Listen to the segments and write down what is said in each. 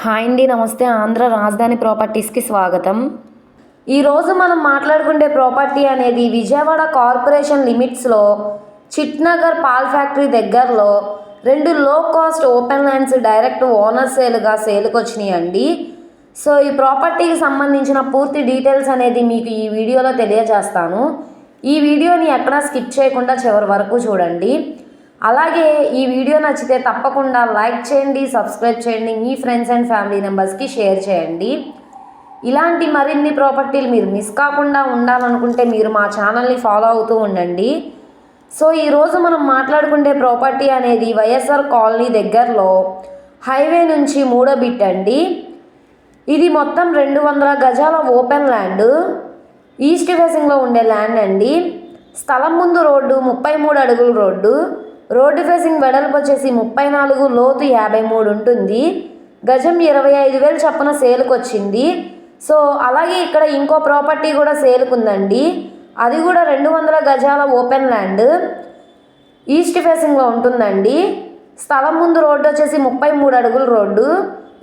Hi అండి నమస్తే. ఆంధ్ర రాజధాని ప్రాపర్టీస్కి స్వాగతం. ఈరోజు మనం మాట్లాడుకునే ప్రాపర్టీ అనేది విజయవాడ కార్పొరేషన్ లిమిట్స్లో చిట్నగర్ పాల్ ఫ్యాక్టరీ దగ్గరలో రెండు low cost open lands direct owner సేల్గా సేల్కి వచ్చినాయండి. సో ఈ ప్రాపర్టీకి సంబంధించిన పూర్తి డీటెయిల్స్ అనేది మీకు ఈ వీడియోలో తెలియజేస్తాను. ఈ వీడియోని ఎక్కడా స్కిప్ చేయకుండా చివరి వరకు చూడండి. అలాగే ఈ వీడియో నచ్చితే తప్పకుండా లైక్ చేయండి సబ్స్క్రైబ్ చేయండి మీ ఫ్రెండ్స్ అండ్ ఫ్యామిలీ మెంబర్స్కి షేర్ చేయండి. ఇలాంటి మరిన్ని ప్రాపర్టీలు మీరు మిస్ కాకుండా ఉండాలనుకుంటే మీరు మా ఛానల్ని ఫాలో అవుతూ ఉండండి. సో ఈరోజు మనం మాట్లాడుకునే ప్రాపర్టీ అనేది వైఎస్ఆర్ కాలనీ దగ్గరలో హైవే నుంచి మూడో బిట్ అండి. ఇది మొత్తం రెండు వందల గజాల ఓపెన్ ల్యాండ్. ఈస్ట్ ఫేసింగ్లో ఉండే ల్యాండ్ అండి. స్థలం ముందు రోడ్డు ముప్పై మూడు అడుగుల రోడ్డు. రోడ్డు ఫేసింగ్ వెడల్పు వచ్చేసి ముప్పై నాలుగు లోతు యాభై మూడు ఉంటుంది. గజం ఇరవై ఐదు వేలు చప్పున సేల్కి వచ్చింది సో అలాగే ఇక్కడ ఇంకో ప్రాపర్టీ కూడా సేల్కి ఉందండి అది కూడా రెండు వందల గజాల ఓపెన్ ల్యాండ్. ఈస్ట్ ఫేసింగ్లో ఉంటుందండి. స్థలం ముందు రోడ్డు వచ్చేసి ముప్పై మూడు అడుగుల రోడ్డు.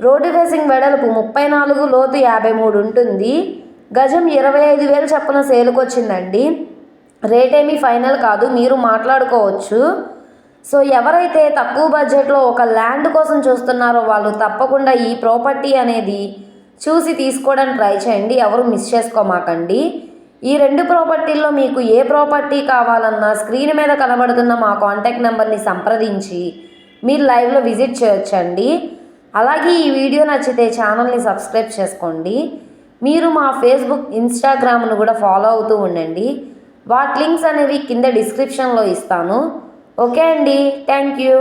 రోడ్డు ఫేసింగ్ వెడల్పు ముప్పై నాలుగు లోతు యాభై మూడు ఉంటుంది. గజం ఇరవై ఐదు వేలు చప్పున సేల్కి వచ్చిందండి రేట్ ఏమీ ఫైనల్ కాదు. మీరు మాట్లాడుకోవచ్చు. సో ఎవరైతే తక్కువ బడ్జెట్లో ఒక ల్యాండ్ కోసం చూస్తున్నారో వాళ్ళు తప్పకుండా ఈ ప్రాపర్టీ అనేది చూసి తీసుకోవడానికి ట్రై చేయండి. ఎవరు మిస్ చేసుకోమాకండి. ఈ రెండు ప్రాపర్టీల్లో మీకు ఏ ప్రాపర్టీ కావాలన్నా స్క్రీన్ మీద కనబడుతున్న మా కాంటాక్ట్ నెంబర్ని సంప్రదించి మీరు లైవ్లో విజిట్ చేయొచ్చండి. అలాగే ఈ వీడియో నచ్చితే ఛానల్ని సబ్స్క్రైబ్ చేసుకోండి. మీరు మా ఫేస్బుక్ ఇన్స్టాగ్రామ్ను కూడా ఫాలో అవుతూ ఉండండి. వాటి లింక్స్ అనేవి కింద డిస్క్రిప్షన్లో ఇస్తాను. ఓకే అండి థ్యాంక్ యూ